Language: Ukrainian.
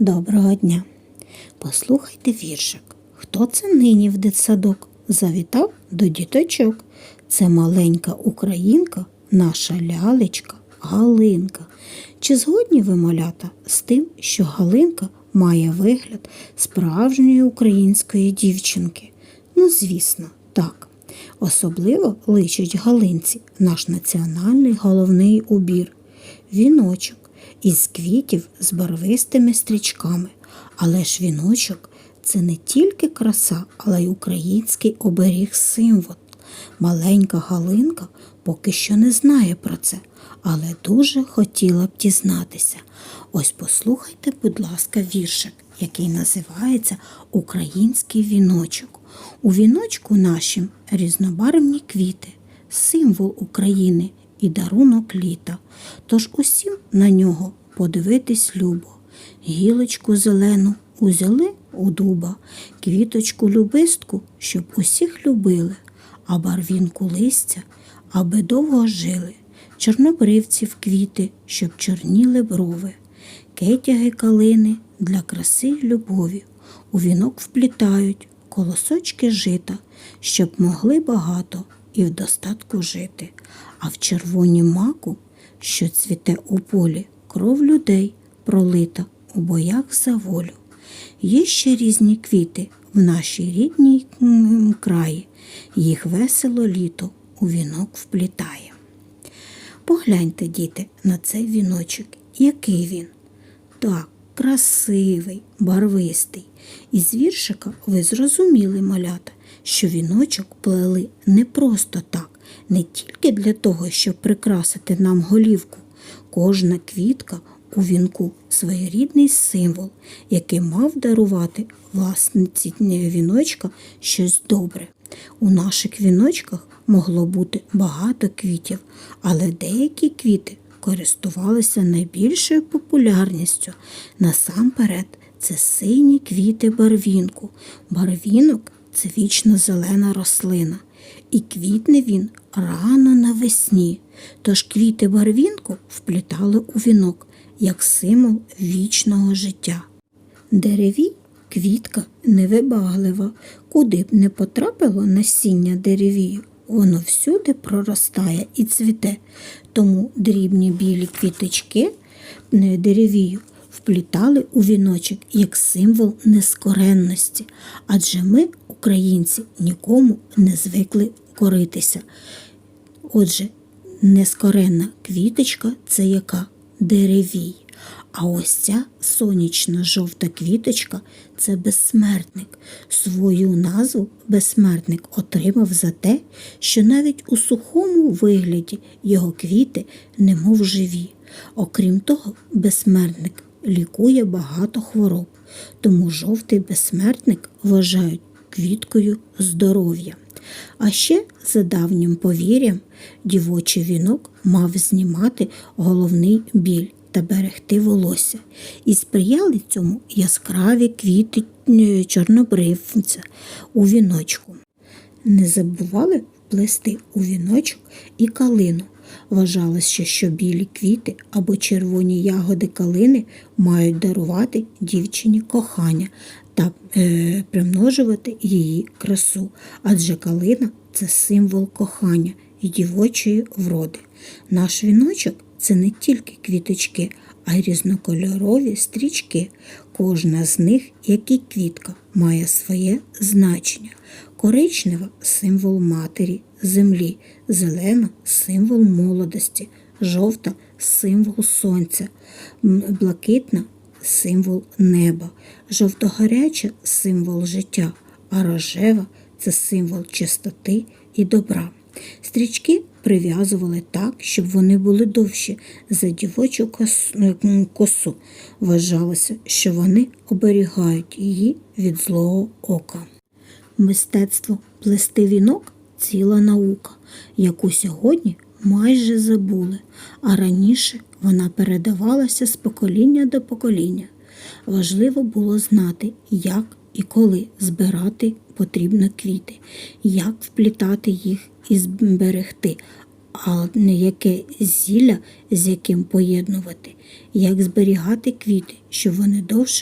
Доброго дня. Послухайте віршик. Хто це нині в дитсадок? Завітав до діточок. Це маленька українка, наша лялечка Галинка. Чи згодні ви, малята, з тим, що Галинка має вигляд справжньої української дівчинки? Ну, звісно, так. Особливо личить Галинці наш національний головний убір віночок із квітів з барвистими стрічками. Але ж віночок це не тільки краса, але й український оберіг символ. Маленька Галинка поки що не знає про це, але дуже хотіла б дізнатися. Ось послухайте, будь ласка, віршик, який називається Український віночок. У віночку нашім різнобарвні квіти, символ України і дарунок літа. Тож усім на нього подивитись любо. Гілочку зелену узяли у дуба, квіточку любистку, щоб усіх любили, а барвінку листя, аби довго жили, чорнобривців квіти, щоб чорніли брови, кетяги калини для краси й любові, у вінок вплітають колосочки жита, щоб могли багато і в достатку жити, а в червоні маку, що цвіте у полі, кров людей пролита у боях за волю. Є ще різні квіти в нашій рідній краї, їх весело літо у вінок вплітає. Погляньте, діти, на цей віночок, який він. Так, красивий, барвистий. Із віршика ви зрозуміли, малята, що віночок плели не просто так, не тільки для того, щоб прикрасити нам голівку. Кожна квітка у вінку своєрідний символ, який мав дарувати власниці віночка щось добре. У наших віночках могло бути багато квітів, але деякі квіти користувалися найбільшою популярністю. Насамперед, це сині квіти барвінку. Барвінок це вічно зелена рослина, і квітне він рано навесні. Тож квіти барвінку вплітали у вінок як символ вічного життя. Дереві квітка невибаглива, куди б не потрапило насіння деревію, воно всюди проростає і цвіте, тому дрібні білі квіточки не деревію вплітали у віночок як символ нескоренності, адже ми, українці, нікому не звикли коритися. Отже, нескоренна квіточка це яка деревій. А ось ця сонячна жовта квіточка це безсмертник. Свою назву безсмертник отримав за те, що навіть у сухому вигляді його квіти немов живі. Окрім того, безсмертник лікує багато хвороб, тому жовтий безсмертник вважають квіткою здоров'я. А ще, за давнім повір'ям, дівочий вінок мав знімати головний біль та берегти волосся, і сприяли цьому яскраві квіти е, чорнобривця у віночку. Не забували вплести у віночок і калину. Вважалося, що білі квіти або червоні ягоди калини мають дарувати дівчині кохання та е, примножувати її красу, адже калина це символ кохання і дівочої вроди. Наш віночок це не тільки квіточки, а й різнокольорові стрічки. Кожна з них, як і квітка, має своє значення. Коричнева символ матері, землі, зелена символ молодості, жовта символ сонця, блакитна символ неба, жовтогаряча символ життя, а рожева це символ чистоти і добра. Стрічки прив'язували так, щоб вони були довші за дівочу косу. Вважалося, що вони оберігають її від злого ока. Мистецтво плести вінок ціла наука, яку сьогодні майже забули, а раніше вона передавалася з покоління до покоління. Важливо було знати, як і коли збирати потрібно квіти, як вплітати їх і зберегти, а не яке зілля з яким поєднувати, як зберігати квіти, щоб вони довше